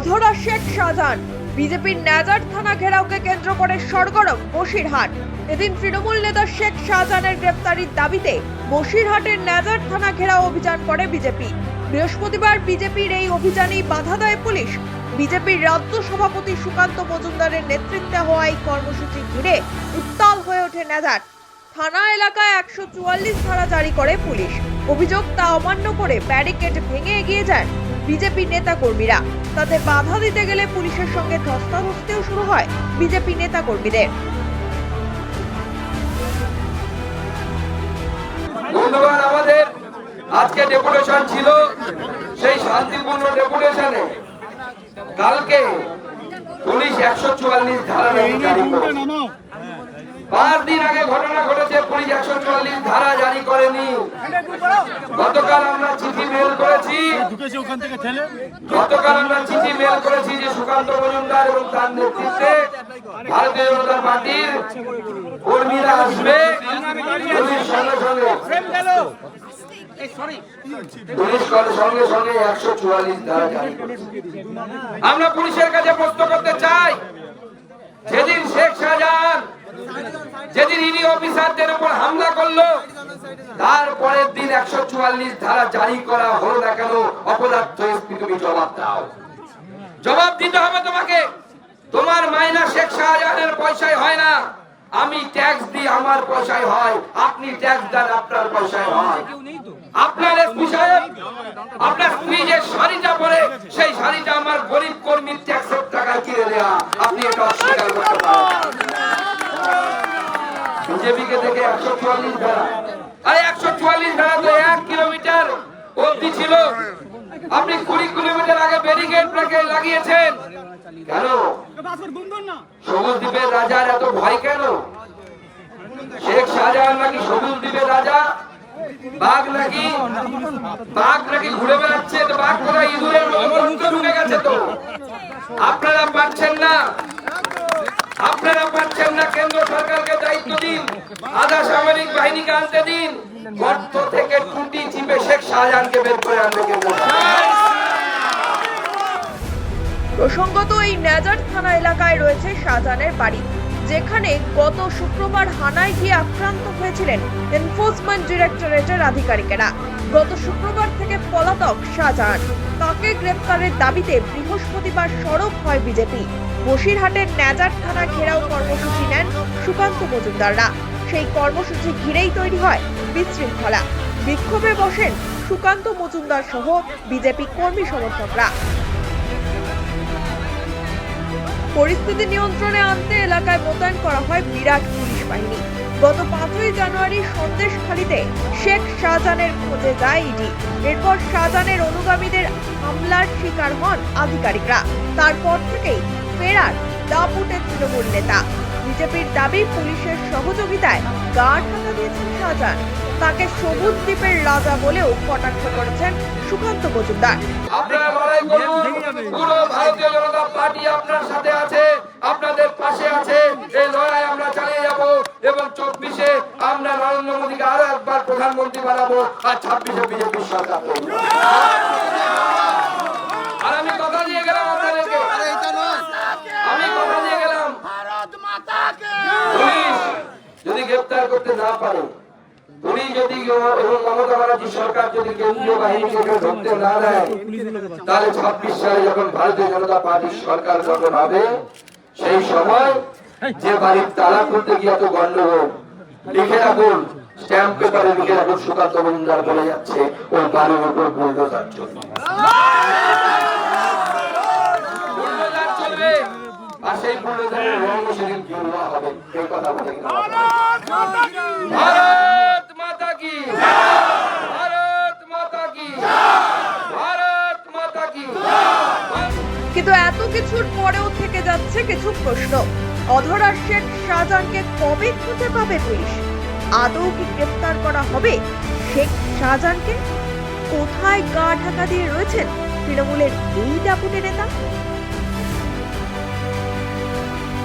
অধরা শেখ শাহজাহান। বিজেপির ন্যাজার থানা ঘেরাওকে কেন্দ্র করে সরগরম বসিরহাট। এদিন তৃণমূল নেতা শেখ শাহজাহানের গ্রেপ্তারির দাবিতে বসিরহাটের ন্যাজার থানা ঘেরাও অভিযান করে বিজেপি। বৃহস্পতিবার বিজেপির এই অভিযানেই বাধা দেয় পুলিশ। বিজেপির রাজ্য সভাপতি সুকান্ত মজুমদারের নেতৃত্বে হওয়া এই কর্মসূচি ঘিরে উত্তাল হয়ে ওঠে ন্যাজার থানা এলাকায় একশো চুয়াল্লিশ ধারা জারি করে পুলিশ। অভিযোগ তা অমান্য করে ব্যারিকেড ভেঙে এগিয়ে যান বিজেপি নেতা কর্মীরা তাতে বাধা দিতে গেলে পুলিশের সঙ্গে ধস্তাধস্তিও শুরু হয় বিজেপি নেতা কর্মীদের আমাদের। আজকে ডেপুটেশন ছিল সেই শান্তিপূর্ণ ডেপুটেশনে। কালকে পুলিশ একশো চুয়াল্লিশ ধারা পাঁচ দিন আগে ঘটনা ঘটেছে, পুলিশ একশো চুয়াল্লিশ ধারা জারি করেনি। গতকাল আমরা চিঠি মেল করেছি। গতকাল আমরা চিঠি মেল করেছি যে সুকান্ত মজুমদার এবং তার নেতৃত্বে ভারতীয় জনতা পার্টির কর্মীরা আসবে। সঙ্গে সঙ্গে। পুলিশ সঙ্গে সঙ্গে একশো চুয়াল্লিশ ধারা জারি আমরা পুলিশের কাছে প্রশ্ন করতে চাই যেদিন শেখ শাহজাহান যেদিন ইডি অফিসারদের উপর হামলা করল তারপরের দিন একশো চুয়াল্লিশ ধারা জারি করা হলো না কেন? অপদার্থ তুমি জবাব দাও। জবাব দিতে হবে তোমাকে। তোমার মাইনা শেখ শাহজাহানের পয়সায় হয় না। আমি ট্যাক্স দিই, আমার পয়সায় হয়। আপনি ট্যাক্স দেন, আপনার পয়সায় হয়। আপনার এসপি সাহেব, আপনার স্ত্রী যে শাড়িটা পরে, সেই শাড়িটা আমার গরিব কর্মীর ট্যাক্সের টাকায় কিনে দেয়া। আপনি এটা অস্বীকার করতে পারেন। বিজেপিকে দেখে একশো চুয়াল্লিশ ধারা। চুয়াল্লিশ এক কিলোমিটার অব্দি ছিল। আপনি কুড়ি কিলোমিটার আগে ব্যারিকেড লাগিয়েছেন। কেন? সবুজ দ্বীপের রাজার এত ভয় কেন? শেখ শাহজাহান নাকি সবুজ দ্বীপের রাজা? বাঘ নাকি বাঘ নাকি ঘুরে বেড়াচ্ছে? বাঘ কোথায়? ইঁদুরের ঢুকে গেছে তো। আপনারা পাচ্ছেন না। আপনারা পাচ্ছেন না। কেন্দ্র সরকারকে দায়িত্ব দিন। আধা সামরিক বাহিনীকে আনতে দিন। গর্ত থেকে টুটি চিপে শেখ শাহজাহানকে বের করে আনবে কেন্দ্র প্রসঙ্গত এই ন্যাজার থানা এলাকায় রয়েছে শাহজাহানের বাড়ি যেখানে গত শুক্রবার হানায় গিয়ে আক্রান্ত হয়েছিলেন এনফোর্সমেন্ট ডিরেক্টরেটের আধিকারিকেরা। গত শুক্রবার থেকে পলাতক শাহজাহান। তাকে গ্রেপ্তারের দাবিতে বৃহস্পতিবার সরব হয় বিজেপি। বসিরহাটের ন্যাজার থানা ঘেরাও কর্মসূচি নেন সুকান্ত মজুমদাররা। সেই কর্মসূচি ঘিরেই তৈরি হয় বিশৃঙ্খলা। বিক্ষোভে বসেন সুকান্ত মজুমদার সহ বিজেপি কর্মী সমর্থকরা। পরিস্থিতি নিয়ন্ত্রণে আনতে এলাকায় মোতায়েন করা হয় বিরাট পুলিশ বাহিনী। গত পাঁচই জানুয়ারি সন্দেশখালীতে শেখ শাহজাহানের খোঁজে যায় ইডি। এরপর শাহজাহানের অনুগামীদের হামলার শিকার হন আধিকারিকরা। তারপর থেকেই ফেরার দাপুটে তৃণমূল নেতা। বিজেপির দাবি পুলিশের সহযোগিতায় গা ঢাকা দিয়েছেন শাহজাহান। তাকে সবুজ দ্বীপের রাজা বলেও কটাক্ষ করেছেন সুকান্ত মজুমদার। আপনারা পুরো ভারতীয় জনতা পার্টি আপনার সাথে আছে, আপনাদের পাশে আছে। এই লড়াই আমরা চালিয়ে যাব এবং চব্বিশে আমরা নরেন্দ্র মোদীকে আরও একবার প্রধানমন্ত্রী বানাবো আর ছাব্বিশে বিজেপির সরকার। আর আমি কথা দিয়ে গেলাম আপনাদেরকে আমি কথা দিয়ে গেলাম পুলিশ যদি করতে না পারে পুলিশ যদি এবং মমতা ব্যানার্জি সরকার যদি কেন্দ্রীয় বাহিনীকে ধরতে না দেয়, তাহলে ছাব্বিশ সালে যখন ভারতীয় জনতা পার্টির সরকার গঠন হবে, সেই সময় যে বাড়ির তালা খুলতে গিয়ে এত গন্ডগোল, লিখে রাখুন স্ট্যাম্প পেপারে লিখে রাখুন সুকান্ত মজুমদার বলে যাচ্ছে, ওই বাড়ির উপর বুলডোজার চলবে বুলডোজার চলবে আর সেই বুলডোজারের রং সেদিন গেরুয়া হবে এই কথা বলে ভারত মাতা কি? ভারত মাতা কি? ভারত মাতা কি? কিন্তু এত কিছুর পরেও থেকে যাচ্ছে কিছু প্রশ্ন। অধরা শেখ শাহজাহানকে কবে খুঁজে পাবে পুলিশ? আদৌ কি গ্রেপ্তার করা হবে? শেখ শাহজাহানকে কোথায় গা ঢাকা দিয়ে রয়েছেন তৃণমূলের এই ডাপুটে নেতা?